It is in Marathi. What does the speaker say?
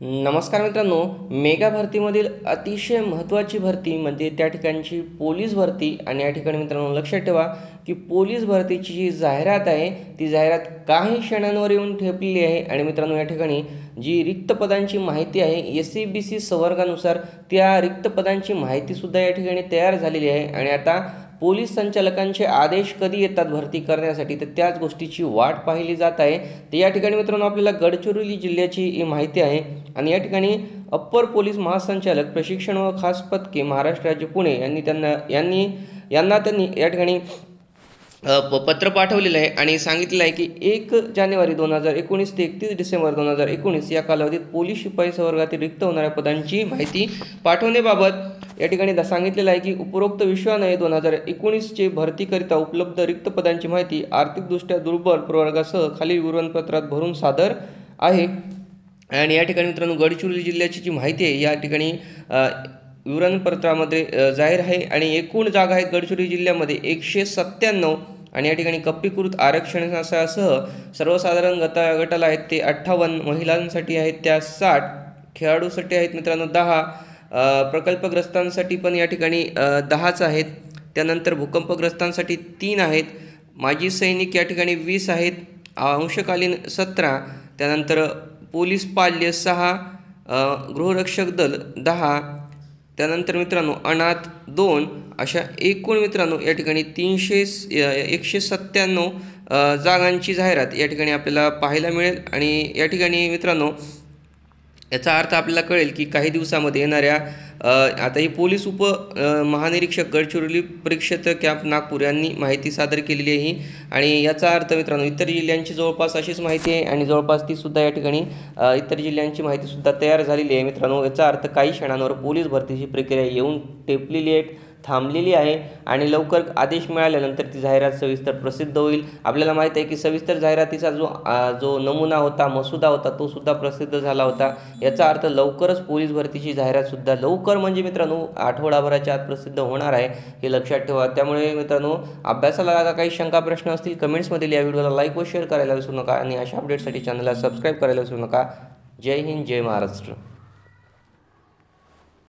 नमस्कार मित्रांनो मेगा भरतीमधील अतिशय महत्त्वाची भरती म्हणजे त्या ठिकाणची पोलीस भरती. आणि या ठिकाणी मित्रांनो लक्षात ठेवा की पोलीस भरतीची जी जाहिरात आहे ती जाहिरात काही क्षणांवर येऊन ठेपलेली आहे. आणि मित्रांनो या ठिकाणी जी रिक्त पदांची माहिती आहे एस सी बी सी संवर्गानुसार त्या रिक्त पदांची माहितीसुद्धा या ठिकाणी तयार झालेली आहे. आणि आता पोलीस संचालकांचे आदेश कधी येतात भरती करण्यासाठी? तर त्याच गोष्टीची वाट पाहिली जात आहे. तर या ठिकाणी मित्रांनो आपल्याला गडचिरोली जिल्ह्याची ही माहिती आहे. आणि या ठिकाणी अप्पर पोलीस महासंचालक प्रशिक्षण व खास पथके महाराष्ट्र राज्य पुणे यांनी त्यांना यांनी यांना त्यांनी या ठिकाणी प- पत्र पाठवलेलं आहे. आणि सांगितलेलं आहे की एक जानेवारी दोन हजार एकोणीस ते एकतीस डिसेंबर दोन हजार एकोणीस या कालावधीत पोलीस शिपाई संवर्गातील रिक्त होणाऱ्या पदांची माहिती पाठवण्याबाबत या ठिकाणी सांगितलेलं आहे की उपरोक्त विश्वाने दोन हजार एकोणीसचे भरतीकरिता उपलब्ध रिक्त पदांची माहिती आर्थिकदृष्ट्या दुर्बल प्रवर्गासह खालील विवरणपत्रात भरून सादर आहे. आणि या ठिकाणी मित्रांनो गडचिरोली जिल्ह्याची जी माहिती आहे या ठिकाणी विवरणपत्रामध्ये जाहीर आहे. आणि एकूण जागा आहेत गडचिरोली जिल्ह्यामध्ये एकशे सत्त्याण्णव. आणि या ठिकाणी कप्पीकृत आरक्षणासह सर्वसाधारण गटा गटाला आहेत ते अठ्ठावन्न महिलांसाठी आहेत त्या साठ खेळाडूसाठी आहेत मित्रांनो दहा. प्रकल्पग्रस्तांसाठी पण या ठिकाणी दहाच आहेत. त्यानंतर भूकंपग्रस्तांसाठी तीन आहेत. माजी सैनिक या ठिकाणी वीस आहेत. अंशकालीन सतरा. त्यानंतर पोलीस पाल्य सहा. गृहरक्षक दल दहा. त्यानंतर मित्रांनो अनाथ दोन. अशा एकूण मित्रांनो या ठिकाणी तीनशे एकशे सत्त्याण्णव जागांची जाहिरात या ठिकाणी आपल्याला पाहायला मिळेल. आणि या ठिकाणी मित्रांनो याचा अर्थ आपल्याला कळेल की काही दिवसामध्ये येणाऱ्या आता ही पोलीस उप महानिरीक्षक गडचिरोली परिक्षेत्र कॅम्प नागपूर यांनी माहिती सादर केलेली आहे. आणि याचा अर्थ मित्रांनो इतर जिल्ह्यांची जवळपास अशीच माहिती आहे आणि जवळपास ती सुद्धा या ठिकाणी इतर जिल्ह्यांची माहितीसुद्धा तयार झालेली आहे. मित्रांनो याचा अर्थ काही क्षणांवर पोलीस भरतीची प्रक्रिया येऊन टेपलेली आहे. थांबलेली आहे आणि लवकर आदेश मिळाल्यानंतर ती जाहिरात सविस्तर प्रसिद्ध होईल. आपल्याला माहीत आहे की सविस्तर जाहिरातीचा जो जो नमुना होता मसुदा होता तो सुद्धा प्रसिद्ध झाला होता. याचा अर्थ लवकरच पोलीस भरतीची जाहिरातसुद्धा लवकर म्हणजे मित्रांनो आठवडाभराच्या आत प्रसिद्ध होणार आहे हे लक्षात ठेवा. त्यामुळे मित्रांनो अभ्यासाला काही शंका प्रश्न असतील कमेंट्समधील या व्हिडिओला लाईक व शेअर करायला विसरू नका. आणि अशा अपडेटसाठी चॅनलला सबस्क्राईब करायला विसरू नका. जय हिंद जय महाराष्ट्र.